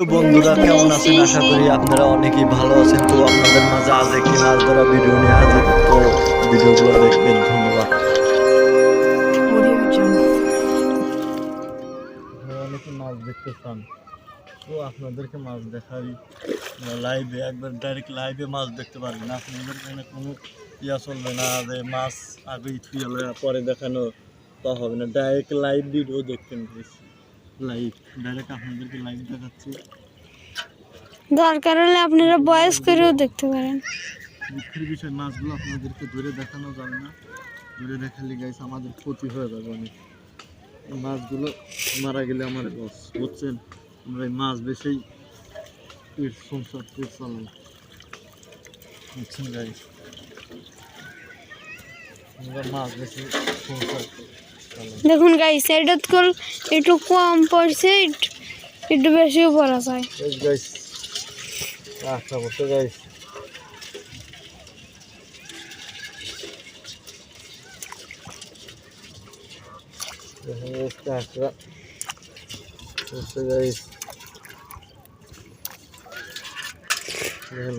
বন্ধুরা, কেমন আছেন? আশা করি আপনারা অনেকেই ভালো আছেন। তো আপনাদের মাঝে আজ একটি মাছ ধরা ভিডিও নিয়ে হাজির। তো ভিডিওগুলো দেখবেন। ধন্যবাদ। মাছ দেখতে চান। তো আপনাদেরকে মাছ দেখাই। লাইভে একবার ডাইরেক্ট লাইভে মাছ দেখতে পারবেন আপনাদের এখানে কোনো ইয়া চলবে না। যে মাছ আগেই থুয়ে পরে দেখানো, তা হবে না। ডাইরেক্ট লাইভ ভিডিও দেখতেন প্লিজ লাইভ ডাইরেক্ট আপনাদেরকে লাইভ দেখাচ্ছি। দরকার হলে আপনারা বয়স করেও দেখতে পারেন। দুঃখের বিষয় মাছগুলো আপনাদেরকে ধরে দেখানো যাবে না। ধরে দেখালে গাইস আমাদের ক্ষতি হয়ে যাবে অনেক। মাছগুলো মারা গেলে আমার লস বুঝছেন? আমরা এই মাছ বেশি পেট সংসার পেট চালাই বুঝছেন গাইস আমরা মাছ বেশি সংসার দেখুন গাইস এটা তো একটু কম পড়ছে, একটু- বেশিও পড়া যায়।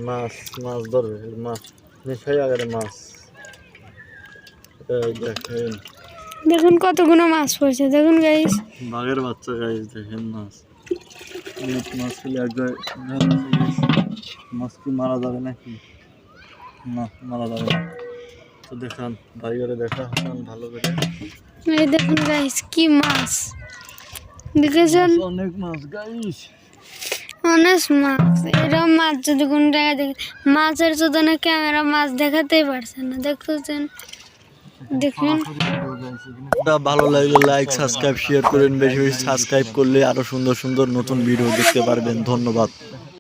মাছ মাছ ধরবে, মাছ মিশাই আগে মাছ। দেখেন। দেখুন কতগুলো মাছ পড়ছে দেখুন গাইস বাঘের বাচ্চা গাইস দেখেন মাছ। মাছ মাছ কি মারা যাবে নাকি? না মারা যাবে না। তো দেখান দেখা ভালো করে। এই দেখুন গাইস কি মাছ। দেখেছেন? অনেক মাছ গাইস অনেক মাছ। এরকম মাছ যদি কোন জায়গায় দেখে মাছের জন্য ক্যামেরা মাছ দেখাতেই পারছে না দেখতেছেন? দেখুন। ভালো লাগলে লাইক সাবস্ক্রাইব শেয়ার করেন। বেশি বেশি সাবস্ক্রাইব করলে আরও সুন্দর সুন্দর নতুন ভিডিও দেখতে পারবেন। ধন্যবাদ।